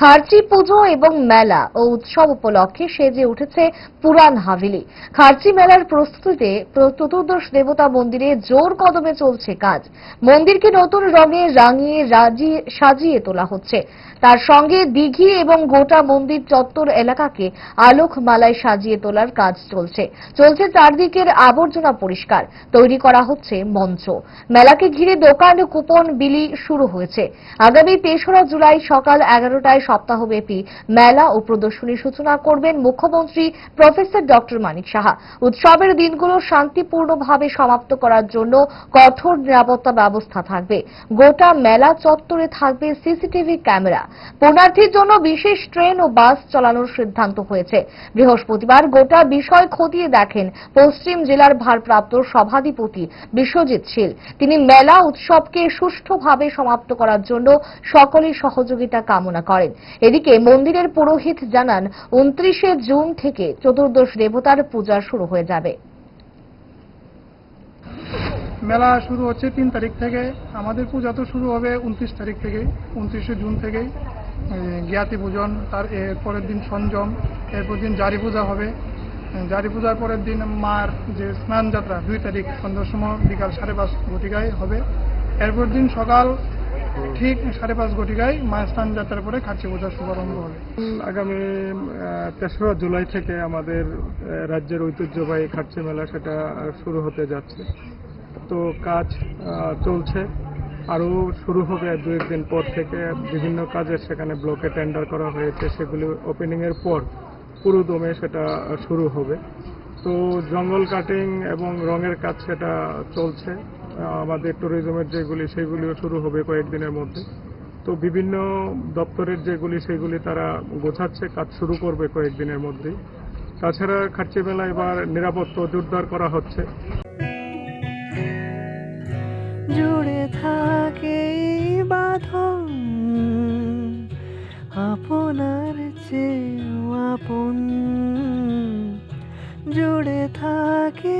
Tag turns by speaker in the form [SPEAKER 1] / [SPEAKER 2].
[SPEAKER 1] খার্চি পুজো এবং মেলা ও উৎসব উপলক্ষে সেজে উঠেছে পুরান হাভেলি। খার্চি মেলার প্রস্তুতিতে চতুর্দশ দেবতা মন্দিরে জোর কদমে চলছে কাজ। মন্দিরকে নতুন রঙে রাঙিয়ে সাজিয়ে তোলা হচ্ছে। তার সঙ্গে দিঘি এবং গোটা মন্দির চত্বর এলাকাকে আলোক মালায় সাজিয়ে তোলার কাজ চলছে। চলছে চারদিকের আবর্জনা পরিষ্কার। তৈরি করা হচ্ছে মঞ্চ। মেলাকে ঘিরে দোকান, কুপন, বিলি শুরু হয়েছে। আগামী তেসরা জুলাই সকাল এগারোটায় সপ্তাহব্যাপী মেলা ও প্রদর্শনীর সূচনা করবেন মুখ্যমন্ত্রী প্রফেসর ডক্টর মানিক সাহা। উৎসবের দিনগুলো শান্তিপূর্ণভাবে সমাপ্ত করার জন্য কঠোর নিরাপত্তা ব্যবস্থা থাকবে। গোটা মেলা চত্বরে থাকবে সিসিটিভি ক্যামেরা। পুণার্থীর জন্য বিশেষ ট্রেন ও বাস চালানোর সিদ্ধান্ত হয়েছে। বৃহস্পতিবার গোটা বিষয় খতিয়ে দেখেন পশ্চিম জেলার ভারপ্রাপ্ত সভাধিপতি বিশ্বজিৎ শীল। তিনি মেলা উৎসবকে সুষ্ঠুভাবে সমাপ্ত করার জন্য সকলের সহযোগিতা কামনা করেন। এদিকে মন্দিরের পুরোহিত জানান, উনত্রিশে জুন থেকে চতুর্দশ দেবতার পূজা শুরু হয়ে যাবে।
[SPEAKER 2] মেলা শুরু হচ্ছে তিন তারিখ থেকে। আমাদের পূজা তো শুরু হবে উনত্রিশ তারিখ থেকেই উনত্রিশে জুন থেকেই জ্ঞাতি পূজন, তার পরের দিন সঞ্জম, এরপর দিন জারি পূজা হবে। জারি পূজার পরের দিন মার যে স্নান যাত্রা দুই তারিখ সন্ধ্যার সময় বিকাল সাড়ে পাঁচ ঘটিকায় হবে। এরপর দিন সকাল ঠিক সাড়ে পাঁচ ঘটিকায় মায়ের স্নান যাত্রার পরে খাচ্ছি পূজার শুভারম্ভ হবে।
[SPEAKER 3] আগামী তেসরা জুলাই থেকে আমাদের রাজ্যের ঐতিহ্যবাহী খার্চি মেলা সেটা শুরু হতে যাচ্ছে। তো কাজ চলছে। আরও শুরু হবে দু একদিন পর থেকে। বিভিন্ন কাজের সেখানে ব্লকে টেন্ডার করা হয়েছে। সেগুলি ওপেনিংয়ের পর পুরো দমে সেটা শুরু হবে। তো জঙ্গল কাটিং এবং রঙের কাজ সেটা চলছে। আমাদের ট্যুরিজমের যেগুলি, সেগুলিও শুরু হবে কয়েকদিনের মধ্যে। তো বিভিন্ন দপ্তরের যেগুলি, সেগুলি তারা গোছাচ্ছে, কাজ শুরু করবে কয়েকদিনের মধ্যেই। তাছাড়া খার্চি মেলা এবার নিরাপত্তা জোরদার করা হচ্ছে।
[SPEAKER 4] জুড়ে থাকে আপনার চেয়েও আপন। জুড়ে থাকে